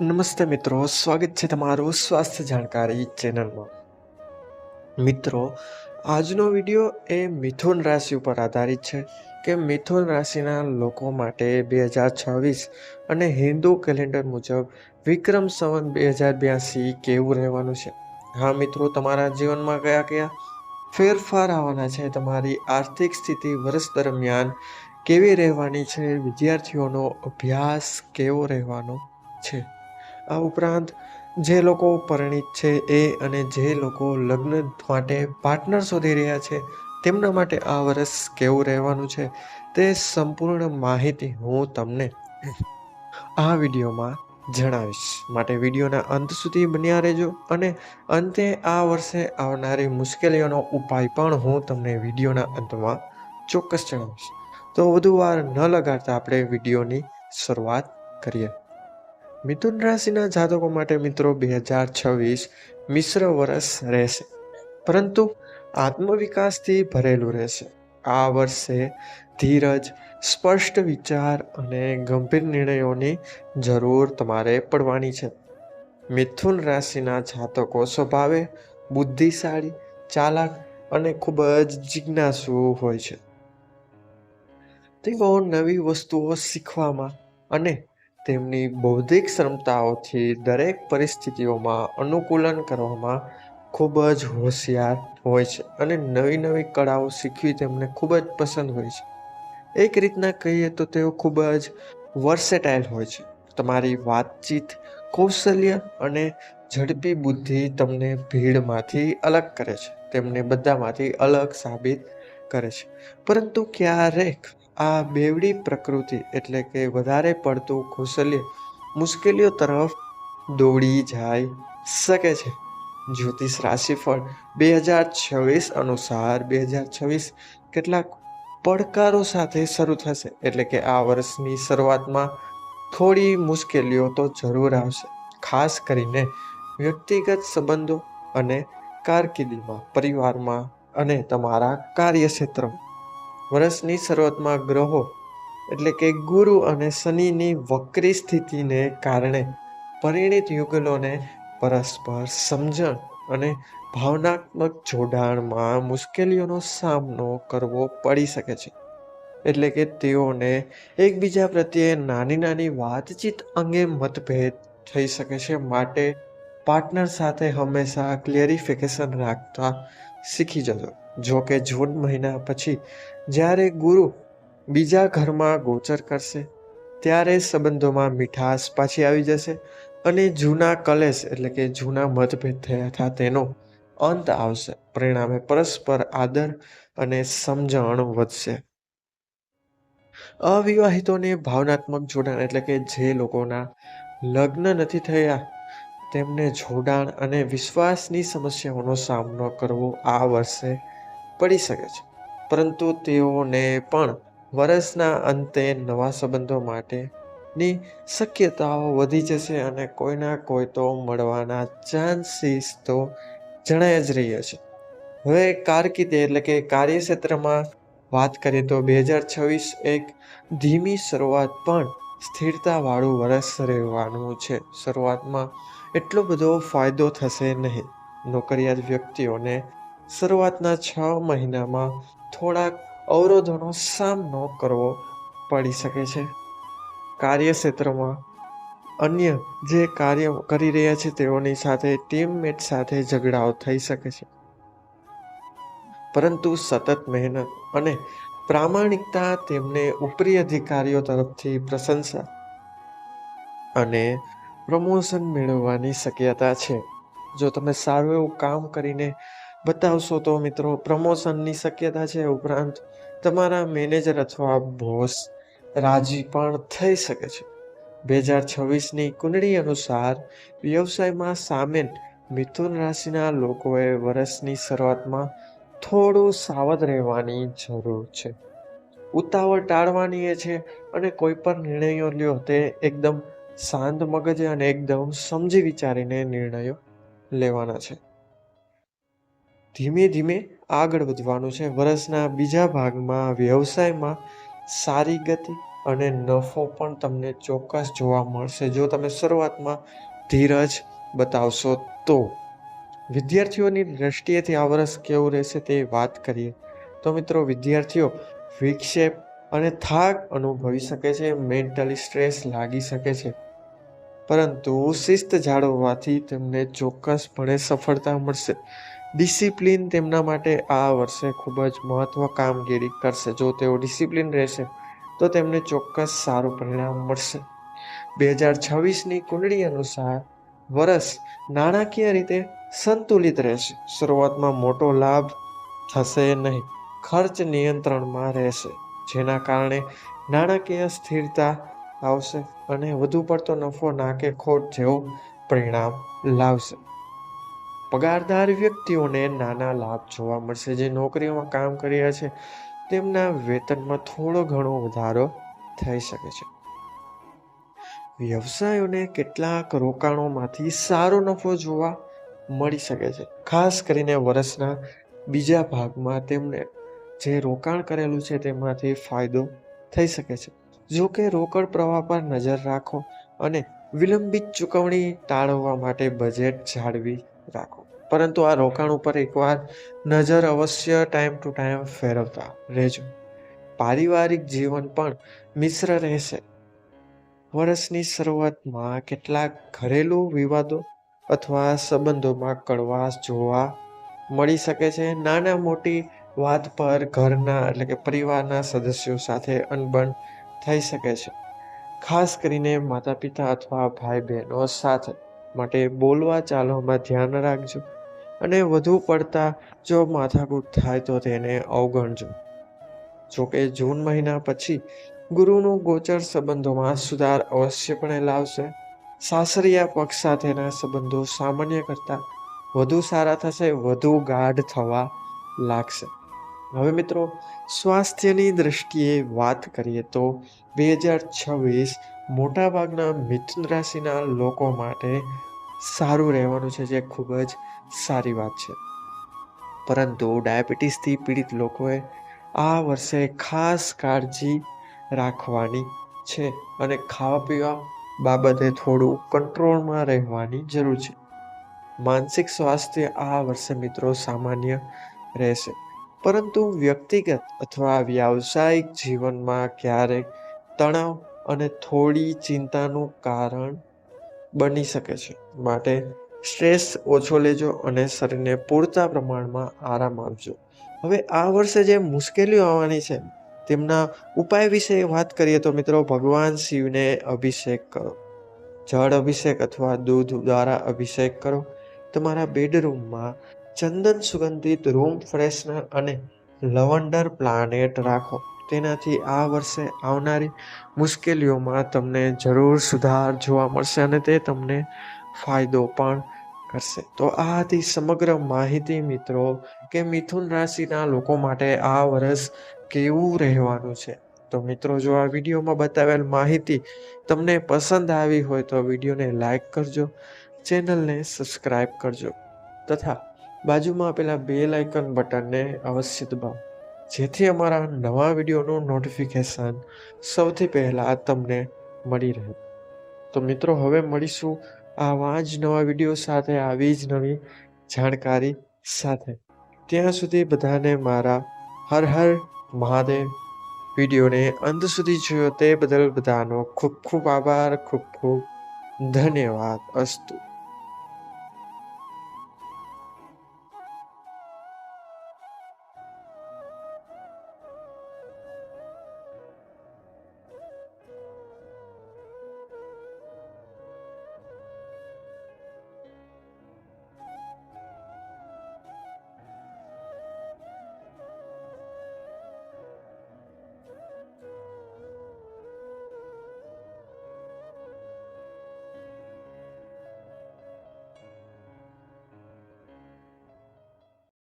નમસ્તે મિત્રો, સ્વાગત છે તમારું સ્વાસ્થ્ય જાણકારી ચેનલમાં. મિત્રો, આજનો વીડિયો એ મિથુન રાશિ ઉપર આધારિત છે કે મિથુન રાશિના લોકો માટે બે હજાર છવ્વીસ અને હિન્દુ કેલેન્ડર મુજબ વિક્રમ સંવત બે હજાર બ્યાસી કેવું રહેવાનું છે? હા મિત્રો, તમારા જીવનમાં કયા કયા ફેરફાર આવવાના છે? તમારી આર્થિક સ્થિતિ વર્ષ દરમિયાન કેવી રહેવાની છે? વિદ્યાર્થીઓનો અભ્યાસ કેવો રહેવાનો છે? આ ઉપરાંત જે લોકો પરિણિત છે એ અને જે લોકો લગ્ન માટે પાર્ટનર શોધી રહ્યા છે, તેમના માટે આ વર્ષ કેવું રહેવાનું છે તે સંપૂર્ણ માહિતી હું તમને આ વિડીયોમાં જણાવીશ. માટે વિડીયોના અંત સુધી બન્યા રહેજો અને અંતે આ વર્ષે આવનારી મુશ્કેલીઓનો ઉપાય પણ હું તમને વિડીયોના અંતમાં ચોક્કસ જણાવીશ. તો વધુ વાર ન લગાડતા આપણે વિડીયોની શરૂઆત કરીએ. મિથુન રાશિના જાતકો માટે મિત્રો બે હજાર છવ્વીસ મિશ્ર વર્ષ રહેશે. પરંતુ આત્મવિકાસથી ભરેલું રહેશે. આ વર્ષે ધીરજ, સ્પષ્ટ વિચાર અને ગંભીર નિર્ણયોની જરૂર તમારે પડવાની છે. મિથુન રાશિના જાતકો સ્વભાવે બુદ્ધિશાળી, ચાલાક અને ખૂબ જ જિજ્ઞાસુ હોય છે. તેઓ નવી વસ્તુઓ શીખવામાં અને તેમની બૌદ્ધિક ક્ષમતાઓથી દરેક પરિસ્થિતિઓમાં અનુકૂલન કરવામાં ખૂબ જ હોશિયાર હોય છે અને નવી નવી કળાઓ શીખવી તેમને ખૂબ જ પસંદ હોય છે. એક રીતના કહીએ તો તેઓ ખૂબ જ વર્સેટાઇલ હોય છે. તમારી વાતચીત, કૌશલ્ય અને ઝડપી બુદ્ધિ તમને ભીડમાંથી અલગ કરે છે. તેમને બધામાંથી અલગ સાબિત કરે છે. પરંતુ ક્યારેક આ બેવડી પ્રકૃતિ એટલે કે વધારે પડતું કૌશલ્ય મુશ્કેલીઓ તરફ દોડી જાય શકે છે. જ્યોતિષ રાશિફળ બે હજાર છવ્વીસ અનુસાર બે હજાર છવ્વીસ કેટલાક પડકારો સાથે શરૂ થશે. એટલે કે આ વર્ષની શરૂઆતમાં થોડી મુશ્કેલીઓ તો જરૂર આવશે. ખાસ કરીને વ્યક્તિગત સંબંધો અને કારકિર્દીમાં, પરિવારમાં અને તમારા કાર્યક્ષેત્રમાં. વર્ષની શરૂઆતમાં ગ્રહો એટલે કે ગુરુ અને શનિની વક્રી સ્થિતિને કારણે પરિણિત યુગલોને પરસ્પર સમજણ અને ભાવનાત્મક જોડાણમાં મુશ્કેલીઓનો સામનો કરવો પડી શકે છે. એટલે કે તેઓને એકબીજા પ્રત્યે નાની નાની વાતચીત અંગે મતભેદ થઈ શકે છે માટે પાર્ટનર સાથે હંમેશા ક્લિયરિફિકેશન રાખતા શીખી જજો. જો કે જૂન મહિના પછી જ્યારે ગુરુ બીજા ઘરમાં ગોચર કરશે, ત્યારે સંબંધોમાં મીઠાશ પાછી આવી જશે અને જૂના કલેશ એટલે કે જૂના મતભેદ થયા હતા તેનો અંત આવશે. પરિણામે પરસ્પર આદર અને સમજણ વધશે. અવિવાહિતોને ભાવનાત્મક જોડાણ એટલે કે જે લોકોના લગ્ન નથી થયા, તેમને જોડાણ અને વિશ્વાસની સમસ્યાઓનો સામનો કરવો આ વર્ષે પડી શકે છે. પરંતુ તેઓને પણ વર્ષના અંતે નવા સંબંધો માટેની શક્યતાઓ વધી જશે અને કોઈના કોઈ તો મળવાના ચાન્સીસ તો જણાય જ રહ્યા છે. હવે કારકિર્દી એટલે કે કાર્યક્ષેત્રમાં વાત કરીએ તો બે હજાર છવ્વીસ એક ધીમી શરૂઆત પણ સ્થિરતાવાળું વર્ષ રહેવાનું છે. શરૂઆતમાં એટલો બધો ફાયદો થશે નહીં. નોકરિયાત વ્યક્તિઓને શરૂઆતના છ મહિનામાં થોડાક અવરોધોનો સામનો કરવો પડી શકે છે. કાર્યક્ષેત્રમાં અન્ય જે કાર્ય કરી રહ્યા છે તેઓની સાથે ટીમમેટ સાથે ઝઘડાઓ થઈ શકે છે. પરંતુ સતત મહેનત અને પ્રામાણિકતા તેમને ઉપરી અધિકારીઓ તરફથી પ્રશંસા અને પ્રમોશન મેળવવાની શક્યતા છે. જો તમે સારું એવું કામ કરીને બતાવશો તો મિત્રો, પ્રમોશનની શક્યતા છે ઉપરાંત તમારા મેનેજર અથવા બોસ રાજી પણ થઈ શકે છે. બે હજાર છવ્વીસની કુંડળી અનુસાર વ્યવસાયમાં સામેલ મિથુન રાશિના લોકોએ વર્ષની શરૂઆતમાં થોડું સાવધ રહેવાની જરૂર છે. ઉતાવળ ટાળવાની એ છે અને કોઈ પણ નિર્ણયો લ્યો તે એકદમ શાંત મગજે અને એકદમ સમજી વિચારીને નિર્ણયો લેવાના છે. ધીમે ધીમે આગળ વધવાનું છે. વર્ષના બીજા ભાગમાં વ્યવસાયમાં સારી ગતિ અને નફો પણ તમને ચોક્કસ જોવા મળશે. જો તમે શરૂઆતમાં ધીરજ બતાવશો તો. વિદ્યાર્થીઓની દ્રષ્ટિએથી આ વર્ષ કેવું રહેશે તે વાત કરીએ. તો મિત્રો, વિદ્યાર્થીઓ વિક્ષેપ અને થાક અનુભવી શકે છે, મેન્ટલી સ્ટ્રેસ લાગી શકે છે. પરંતુ શિસ્ત જાળવવાથી તેમને ચોક્કસપણે સફળતા મળશે. ડિસિપ્લિન તેમના માટે આ વર્ષે ખૂબ જ મહત્વ કામગીરી કરશે. જો તેઓ ડિસિપ્લિન રહેશે, તો તેમને ચોક્કસ સારું પરિણામ મળશે. બે હજાર છવ્વીસની કુંડળી અનુસાર વર્ષ નાણાકીય રીતે સંતુલિત રહેશે. શરૂઆતમાં મોટો લાભ થશે નહીં, ખર્ચ નિયંત્રણમાં રહેશે, જેના કારણે નાણાકીય સ્થિરતા આવશે અને વધુ પડતો નફો ના કે ખોટ જેવું પરિણામ લાવશે. પગારદાર વ્યક્તિઓને નાના લાભ જોવા મળશે. જે નોકરીઓમાં કામ કરી રહ્યા છે, તેમના વેતનમાં થોડો ઘણો વધારો થઈ શકે છે. વ્યવસાયોને કેટલાક રોકાણોમાંથી સારો નફો જોવા મળી શકે છે. ખાસ કરીને વર્ષના બીજા ભાગમાં તેમને જે રોકાણ કરેલું છે, તેમાંથી ફાયદો થઈ શકે છે. જો કે રોકડ પ્રવાહ પર નજર રાખો અને વિલંબિત ચૂકવણી ટાળવા માટે બજેટ જાળવી રાખો. પરંતુ આ રોકાણ ઉપર એકવાર નજર અવશ્ય ટાઈમ ટુ ટાઈમ ફેરવતા રહેજો. પારિવારિક જીવન પણ મિશ્ર રહેશે. વર્ષની શરૂઆતમાં કેટલાક ઘરેલું વિવાદો અથવા સંબંધોમાં કડવાશ જોવા મળી શકે છે. નાના મોટી વાત પર ઘરના એટલે કે પરિવારના સદસ્યો સાથે અનબન થઈ શકે છે. ખાસ કરીને માતા પિતા અથવા ભાઈ બહેનો સાથે. માટે બોલવા ચાલવામાં ધ્યાન રાખજો અને વધુ પડતા જો માથાકૂટ થાય તો તેને અવગણજો. જોકે જૂન મહિના પછી ગુરુનું ગોચર સંબંધોમાં સુધાર અવશ્યપણે લાવશે. સાસરિયા પક્ષ સાથેના સંબંધો સામાન્ય કરતાં વધુ સારા થશે, વધુ ગાઢ થવા લાગશે. હવે મિત્રો, સ્વાસ્થ્યની દ્રષ્ટિએ વાત કરીએ તો બે હજાર છવ્વીસ મોટાભાગના મિથુન રાશિના લોકો માટે સારું રહેવાનું છે, જે ખૂબ જ સારી વાત છે. પરંતુ ડાયાબિટીસથી પીડિત લોકોએ આ વર્ષે ખાસ કાળજી રાખવાની છે અને ખાવા પીવા બાબતે થોડું કંટ્રોલમાં રહેવાની જરૂર છે. માનસિક સ્વાસ્થ્ય આ વર્ષે મિત્રો સામાન્ય રહેશે, પરંતુ વ્યક્તિગત અથવા વ્યાવસાયિક જીવનમાં ક્યારેક તણાવ અને થોડી ચિંતાનું કારણ બની શકે છે. માટે સ્ટ્રેસ ઓછો લેજો અને શરીરને પૂરતા પ્રમાણમાં આરામ આપજો. હવે આ વર્ષે જે મુશ્કેલીઓ આવવાની છે, તેમના ઉપાય વિશે વાત કરીએ તો મિત્રો, ભગવાન શિવને અભિષેક કરો. જળ અભિષેક અથવા દૂધ દ્વારા અભિષેક કરો. તમારા બેડરૂમમાં ચંદન સુગંધિત રૂમ ફ્રેશનર અને લવંડર પ્લાનેટ રાખો. તેનાથી આ વર્ષે આવનારી મુશ્કેલીઓમાં તમને જરૂર સુધાર જોવા મળશે અને તે તમને ફાયદો પણ કરશે. તો આ હતી સમગ્ર માહિતી મિત્રો, કે મિથુન રાશિના લોકો માટે આ વર્ષ કેવું રહેવાનું છે? તો મિત્રો, જો આ વિડીયોમાં બતાવેલ માહિતી તમને પસંદ આવી હોય તો વિડીયોને લાઈક કરજો, ચેનલને સબસ્ક્રાઈબ કરજો, તથા બાજુમાં આપેલા બેલ આઇકન બટનને અવશ્ય દબાવો. જેથી અમારા નવા વિડીયોનું નોટિફિકેશન સૌથી પહેલાં તમને મળી રહે. તો મિત્રો, હવે મળીશું આવા જ નવા વીડિયો સાથે, આવી જ નવી જાણકારી સાથે. ત્યાં સુધી બધાને મારા હર હર મહાદેવ વિડીયોને અંત સુધી જોયો તે બદલ બધાનો ખૂબ ખૂબ આભાર, ખૂબ ખૂબ ધન્યવાદ અસ્તુ.